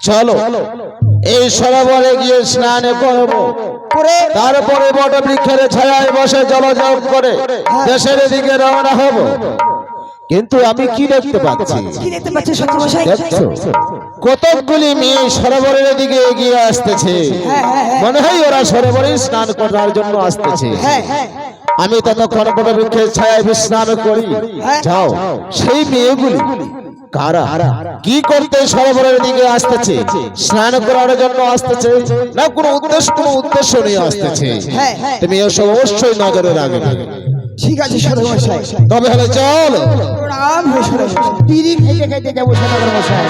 চলো এই সরোবরে গিয়ে স্নান করব। তারপরে বট বৃক্ষের ছায়ায় বসে জলযোগ করে দেশের দিকে রওনা হব। কিন্তু আমি কি দেখতে পাচ্ছি? কতকগুলি মেয়ে সরোবরের দিকে এগিয়ে আসতেছে। হ্যাঁ, হ্যাঁ, হ্যাঁ। মনে হয় ওরা সরোবরে স্নান করার জন্য আসতেছে। আমি ততক্ষণ বট বৃক্ষের ছায়ায় বিশ্রাম করি। যাও। সেই মেয়েগুলি কারা? কি করতে সরোবরের দিকে আসতেছে? স্নান করার জন্য আসতেছে? না কোনো উদ্দেশ্য কোনো উদ্দেশ্য নিয়ে আসতেছে। তুমি এসব অবশ্যই নজরে রাখবে ঠিক আছে সদাগর মশাই তবে হলে চল। প্রণাম হে সদাগর মশাই বিড়ি খাইতে খাইতে যাব সদাগর মশাই।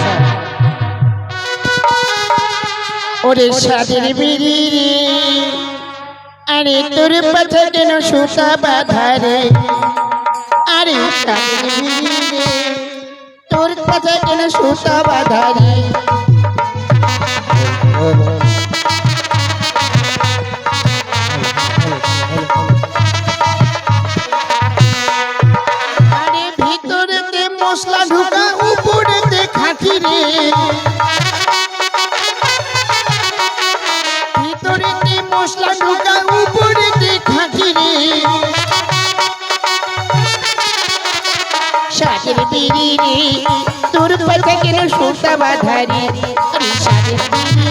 ওরে সাদের বিড়ি আরে তোর পাথা কেন সুতা বাধা রে? আরে সাদের বিড়ি তোর পাথা কেন সুতা বাধা রে? তোর পথে কেন সুতা বাধারি। রে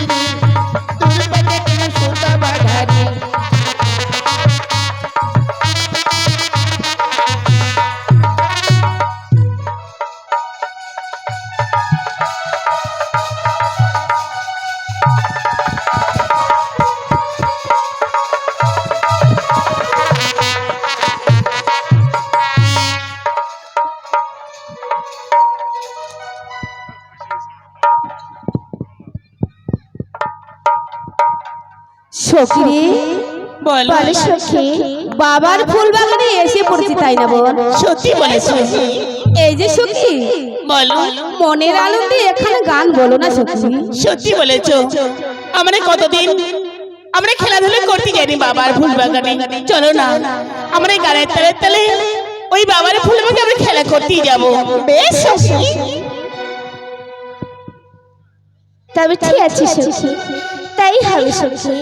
সখী বলে। সখী বাবার ফুল বাগানে এসে পড়েছি তাই না বল? সত্যি বলেছ? এই যে সখী বলো। মনের আনন্দে এখানে গান বলো না সখী? সত্যি বলেছ। আমরা কতদিন আমরা খেলাধুলা করতে যাইনি বাবার ফুল বাগানে চলো না আমরা গানের তালে তালে ওই বাবার ফুল বাগানে আমরা খেলা করতেই যাব। বেশ সখী। তবে ঠিক আছে সখী। তাই হবে সখী।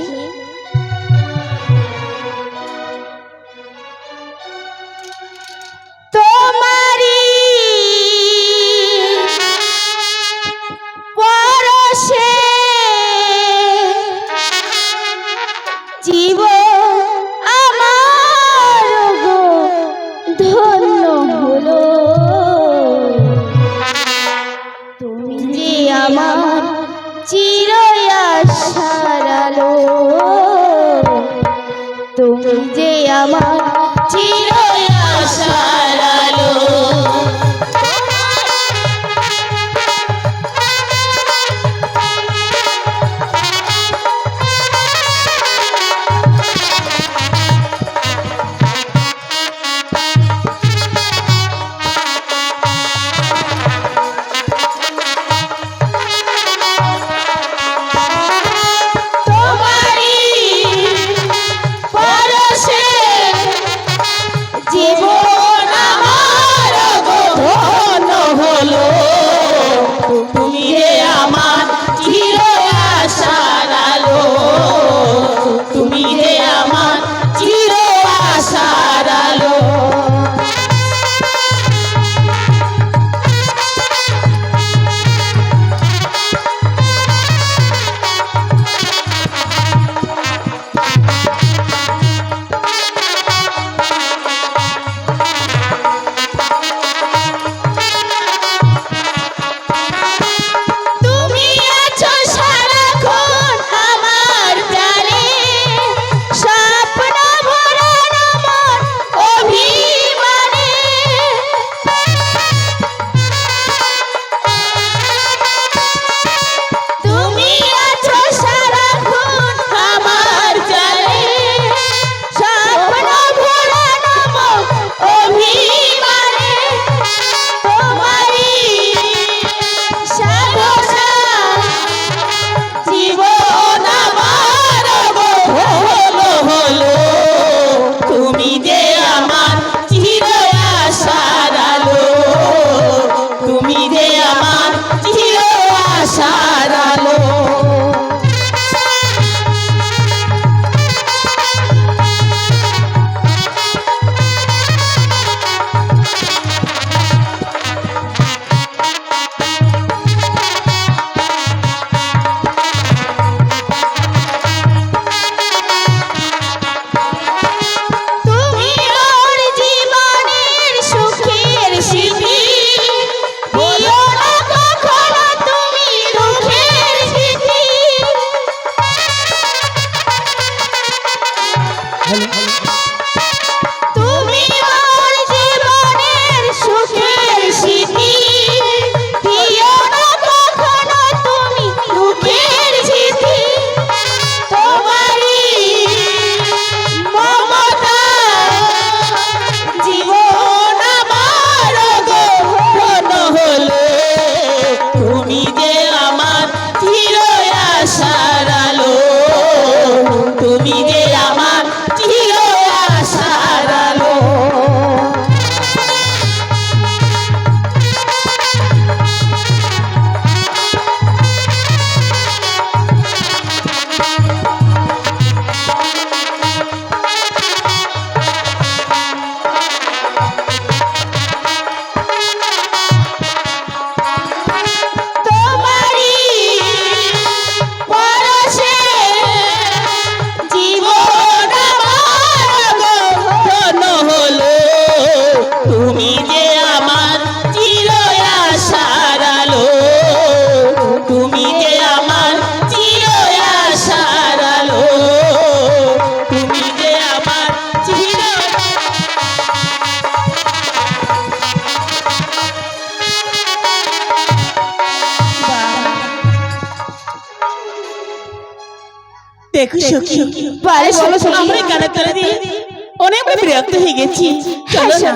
গেছি চলো না।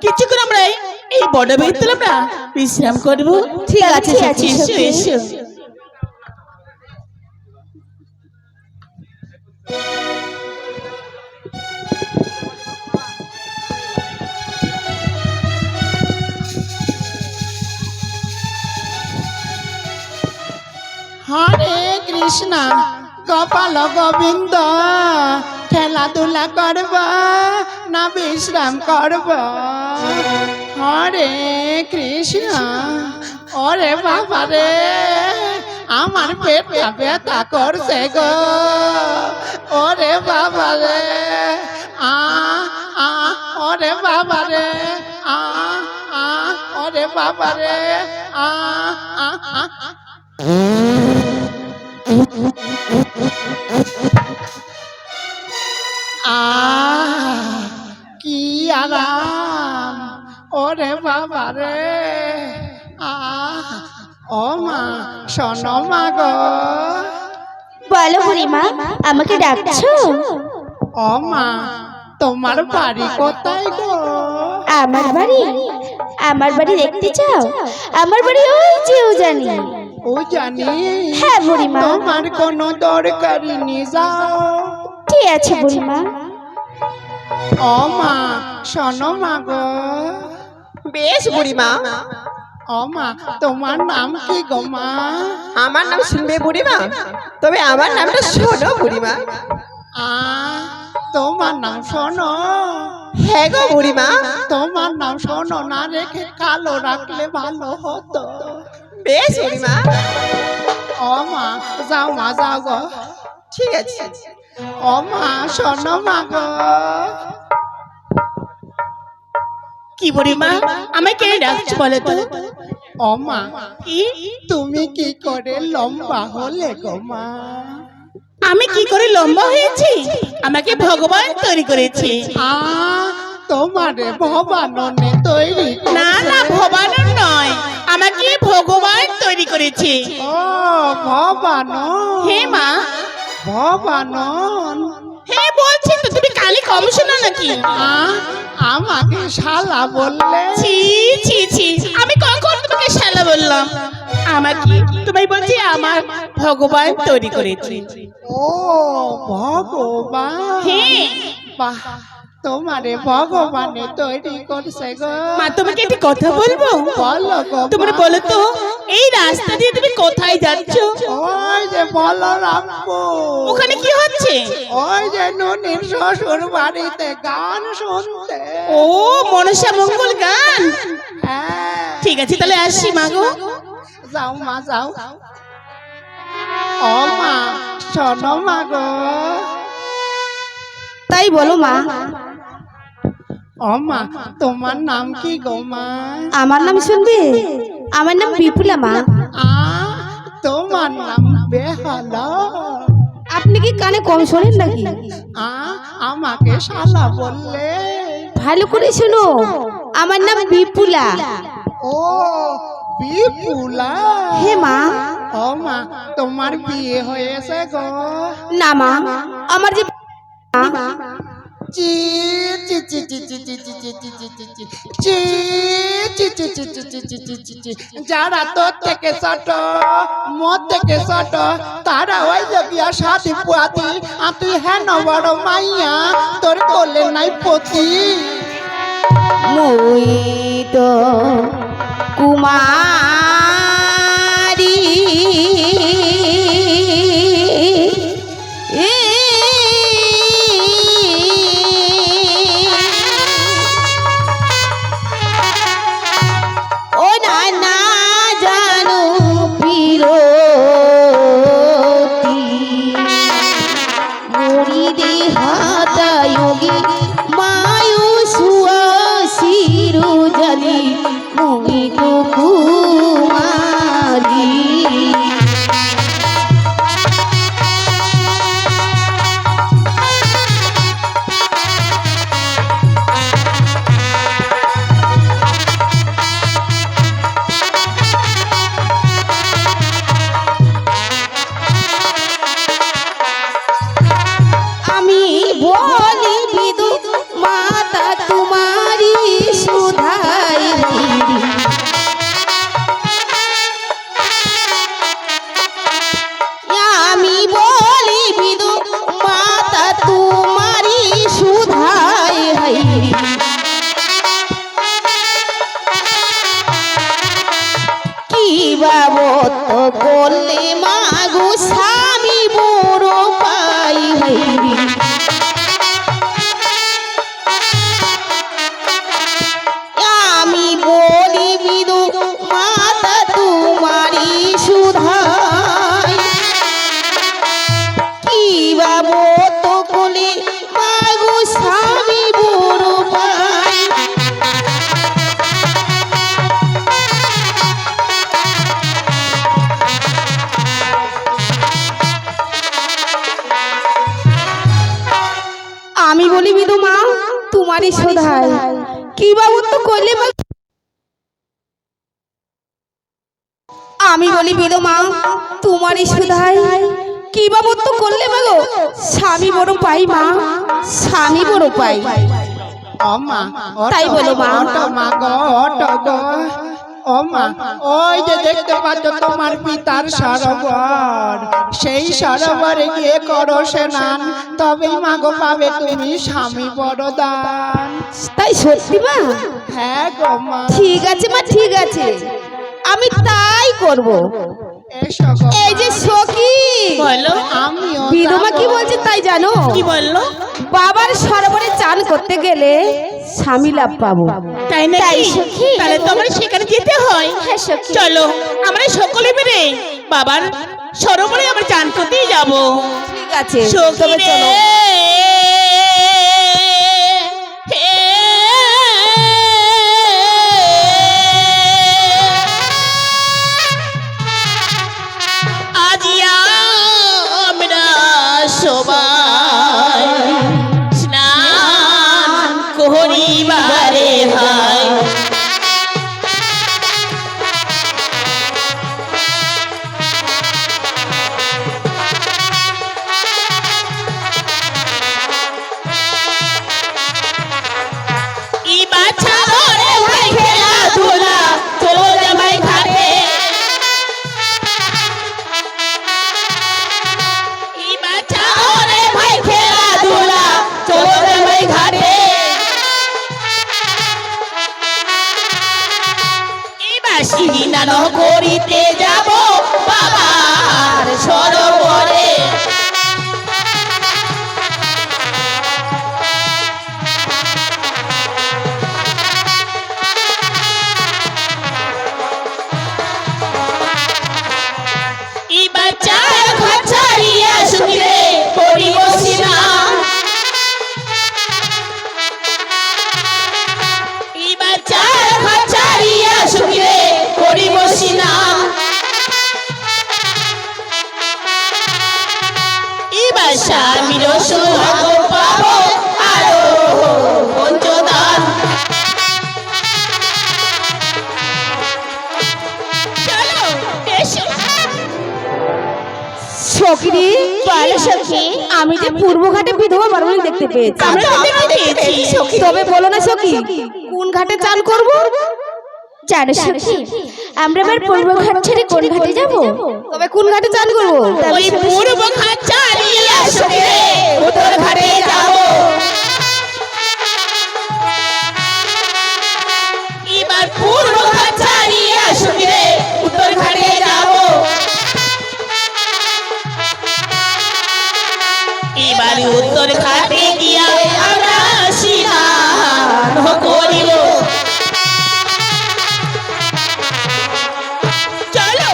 কিছুক্ষণ আমরা এই- বড় বাড়ির তলা আমরা বিশ্রাম করব। ঠিক আছে এসো সখী। এসো। হরে কৃষ্ণ। গোপাল গোবিন্দ, খেলাধুলা করব, না বিশ্রাম করব। হরে কৃষ্ণ, ওরে বাবা রে, আমার পেটটা ব্যথা করছে গো। ওরে বাবা রে আ, ওরে বাবা রে, আ আ, ওরে বাবা রে, আ আ আ। ওরে বাবা রে ও মা শোনো মা গো। বলো বুড়িমা আমাকে ডাকছো? ও মা তোমার বাড়ি কোথায় গো? আমার বাড়ি? আমার বাড়ি দেখতে চাও? আমার বাড়ি ওই যে ও জানি। ও জানি। হ্যাঁ বুড়িমা। তোমার কোনো দরকারি নি যাও। ঠিক আছে বুড়িমা? ও মা শোনো মা গো। বেশ বুড়িমা। ও মা তোমার নাম কি গো মা? আমার নাম শুনবে বুড়িমা। তবে আমার নামটা শোনো বুড়িমা। আ তোমার নাম শোনো। হ্যাঁ গো বুড়িমা। তোমার নাম শোনো না রেখে কালো রাখলে ভালো হতো। বেশ বুড়িমা। ও মা যাও মা যাও গো। ঠিক আছে। ও মা শোনো মা গো। কি বলি মা? আমায় কেন ডাকছো বলো তো? ও মা কি? তুমি কি করে লম্বা হলে গো মা? আমি কি করে লম্বা হয়েছি? আমাকে ভগবান তৈরি করেছে। আ তোমারে ভবাননে তৈরি না না ভবানন নয় আমাকে ভগবান তৈরি করেছে। ও ভবানন। হে মা। ভবানন। তো কমিশনার কম শোনো নাকি? আমাকে শালা বললে। ছি ছি ছি আমি কখন তোমাকে শালা বললাম? আমাকে তোমায় বলছি? আমার ভগবান তৈরি করেছে। ও ভগবান। হ্যাঁ। বাহ। তোমারে ভগবানে তৈরি করছে গো। মা তোমাকে একটি কথা বলব? বলো গো তোমরা বলো তো এই রাস্তা দিয়ে তুমি কোথায় যাচ্ছ? ওই যে বলরামপুর। ওখানে কি হচ্ছে? ওই যে ননির শ্বশুর বাড়িতে গান শুনতে। ও মনসা মঙ্গল গান? হ্যাঁ। ঠিক আছে তাহলে আসছি মা গো। যাও মা যাও। ও মা শোনো মা গো। তাই বলো মা ও মা তোমার নাম কি গো মা? আমার নাম শুনবে? আমার নাম বিপুলা মা। আ তোমার নাম বেহালা। আপনি কি কানে কম শোনেন নাকি? আ আমাকে শালা বললে। ভালো করে শোনো। আমার নাম বিপুলা। ও বিপুলা। হে মা। ও মা তোমার বিয়ে হয়েছে গো। না মা আমার যে যারা তোর থেকে ছোট মোর থেকে ছোট তারা ওই লগিয়া সাথী পুয়াতি আর তুই হেন বড় মাইয়া তোর কোলে নাই পতি মই তো কুমারী তোমারই শোধায় কি বাবু তো করলে আমি বলি বিধু মা তোমারই শোধায় কি বাবু তো করলে বলো? স্বামী বড় পাই মা স্বামী বড় পাই। তাই বলো মা। ও মা ওই যে দেখতে পাচ্ছ তোমার পিতার সরোবর। সেই সরোবরে গিয়ে করো স্নান তবেই মাগো পাবে তুমি স্বামী বড় দান তাই সত্যি মা? হ্যাঁ গো মা। ঠিক আছে মা ঠিক আছে। আমি তাই করব। এই যে সখী। বলো আমিও বিধবা কি বলছে তাই জানো? কি বলল? বাবার সরোবরে চান করতে গেলে স্বামী লাভ পাবো। তাই না তাহলে তো আমার সেখানে যেতে হয়। হ্যাঁ চলো আমরা সকলে মিলে বাবার সরোবরে আমরা চান করতেই যাব। ঠিক আছে চলো। পেয়েছি তবে বলো না সখী কোন ঘাটে চান করব? জানো সখী। আমরা আবার পূর্ব ঘাট ছেড়ে কোন ঘাটে যাব? তবে কোন ঘাটে চান করব? ওই পূর্ব ঘাট চালিয়ে আসবে। উত্তর ঘাটে যাব। এবার পূর্ব ঘাট চালিয়ে আসবে। উত্তর ঘাটে যাব। এবার উত্তর ঘাটে গিয়া করিব। চলো।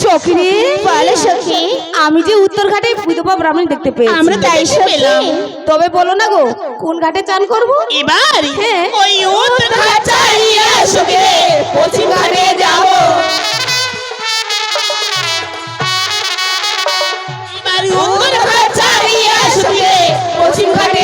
সখী বলো সখী। আমি যে উত্তর ঘাটে বিধবা ব্রাহ্মণ দেখতে পেয়েছি। আমরা তো দেখতে পেলাম। তবে বলো না গো কোন ঘাটে চান করব? এবার হ্যাঁ। ওই উত্তর ঘাট চালিয়ে পশ্চিম ঘাটে যাব। এবার উত্তর ঘাট চালিয়ে পশ্চিম ঘাটে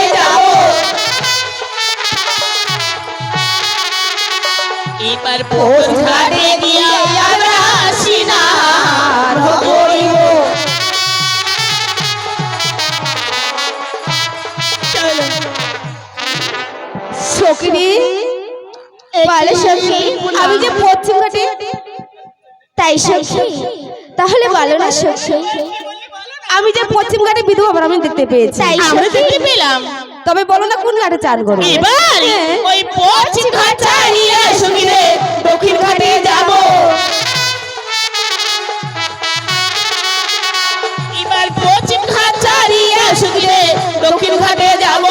সখী বলো সখী আমি যে পশ্চিম ঘাটে তাই সখী? তাহলে বলো না সখী। আমি যে পশ্চিম ঘাটে বিধবা ব্রাহ্মণ দেখতে পেয়েছি। আমরা দেখতে পেলাম। তবে বলো না কোন ঘাটে চান করব এবার ওই পশ্চিম ঘাট চালিয়ে সুবিধে দক্ষিণ ঘাটে যাব। এবার পশ্চিম ঘাট চালিয়ে সুবিধে দক্ষিণ ঘাটে যাব।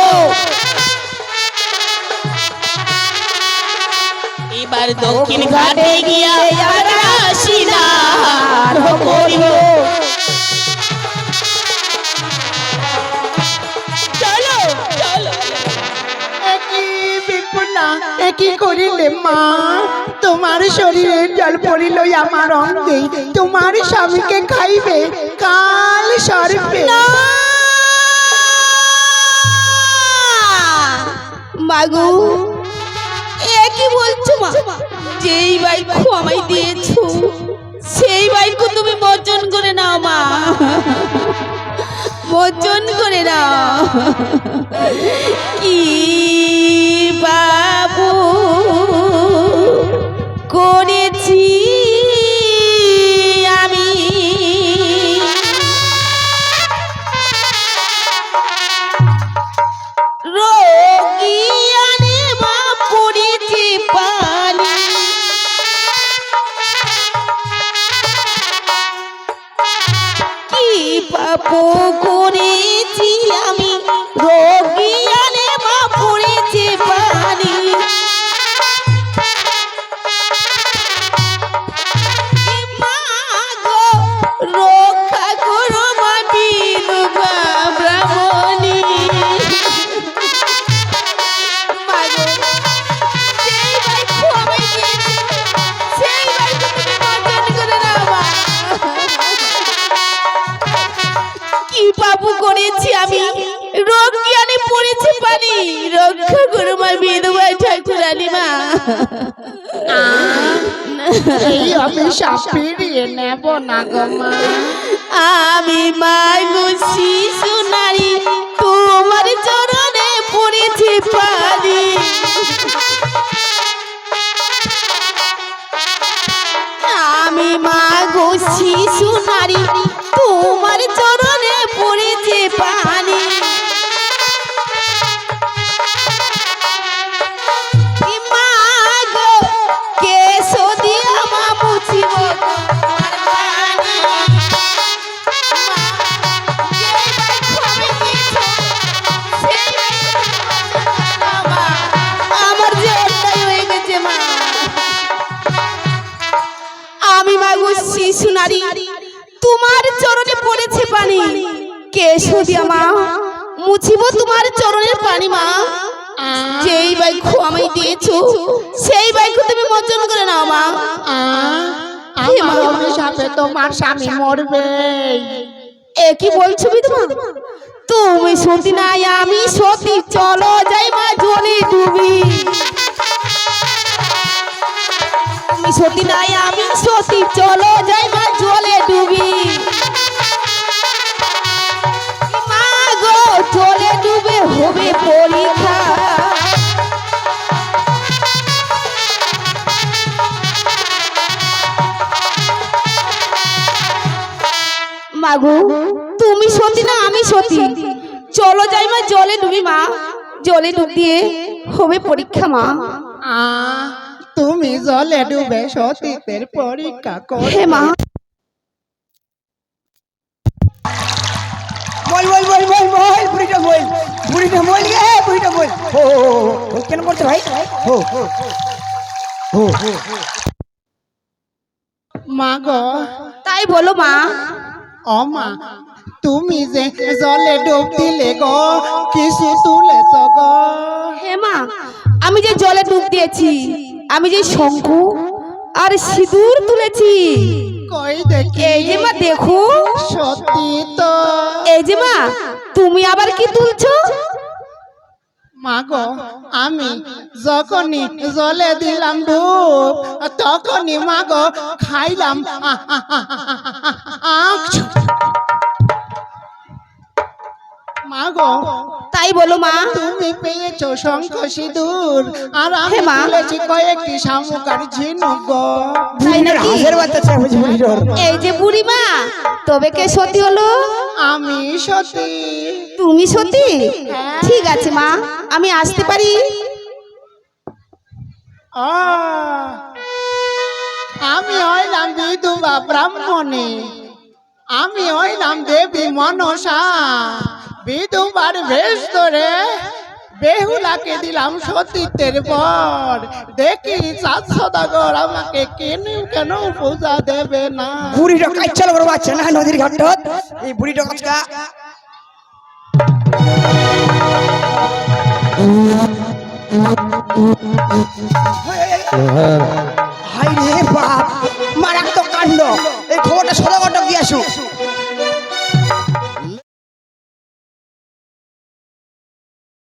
এবার দক্ষিণ ঘাটে গিয়া আমরা স্নান করিব। কি করিলে মা? তোমার শরীরে জল পড়িল, আমার অঙ্গে। তোমার স্বামীকে খাইবে, কাল সর্বে মাগু একই বলছো মা? যেই বাইক আমায় দিয়েছ, সেই বাইক তুমি বর্জন করে নাও মা। বর্জন করে নাও কি বাবু করেছি আমি? রোগী আনে মা পড়েছে পানি। কি পাপ অভিশাপ ফিরিয়ে নেব না গো মা। আমি মাগো শিশু নারী তোমার চরণে পড়েছি পারি আমি মাগো শিশু নারী তোমার চরণে আমি মাগো শিশু নারী তোমার চরণে পড়েছে পানি। কে সদিয়া মা মুছিব তোমার চরণের পানি মা। যেই বাইক আমায় দিয়েছ সেই বাইক তুমি মোচন করে নাও মা। তোমার স্বামী মরবে। এ কি বলছো বিধবা? তুমি সতী নাই আমি সতী। চলো যাই মা জলে ডুবি। তুমি সতী, নাই আমি সতী। চলো যাই মা জলে ডুবি। মা গো ডুবে হবে পরীক্ষা। মাগো তুমি সতী না আমি সতী। চলো যাই মা জলে ডুবি, মা। জলে ডুব দিয়ে হবে পরীক্ষা, মা। তুমি জলে ডুবে সতীতের পরীক্ষা করে। মা বল বল বল বল বল বুড়িটা বল বুড়িটা বল গে বুড়িটা বল। ও ও, কেন করতে ভাই? ও ও, ও ও মা গো। তাই বলো মা। ও মা তুমি যে জলে ডুব দিলে গো কিছু তুলেছ গো? হে মা আমি যে জলে ডুব দিয়েছি আমি যে শঙ্খ আর সিঁদুর তুলেছি কই দেখি এই যে মা দেখো সত্যি তো এই যে মা তুমি আবার কি তুলছো মাগো আমি যখনই জলে দিলাম ডুব তখনই মাগো খাইলাম আহ, মাগো তাই বলো মা। তুমি পেয়েছ শঙ্খ সিঁদুর আর আমি মা। তুলেছি কয়েকটি শামুকার ঝিনুক গো। তাই নাকি? এই যে বুড়ি মা তবে কে সতী হলো? আমি সতী। তুমি সতী? ঠিক আছে মা আমি আসতে পারি? ও আমি হইলাম বিধবা ব্রাহ্মণী। আমি হইলাম দেবী মনসা। বিধবার বেশ ধরে বেহুলাকে দিলাম সতীত্বের পর দেখি চাঁদ আমাকে কেন কেন পূজা দেবে না? বুড়িটা কাজ চালু করব বাচ্চা না, নদীর ঘাটত এই বুড়িটা কাজকা হাই রে বাপ, মারাত্মক কাণ্ড। এই খবরটা সদাগরটা দিয়ে আসুক?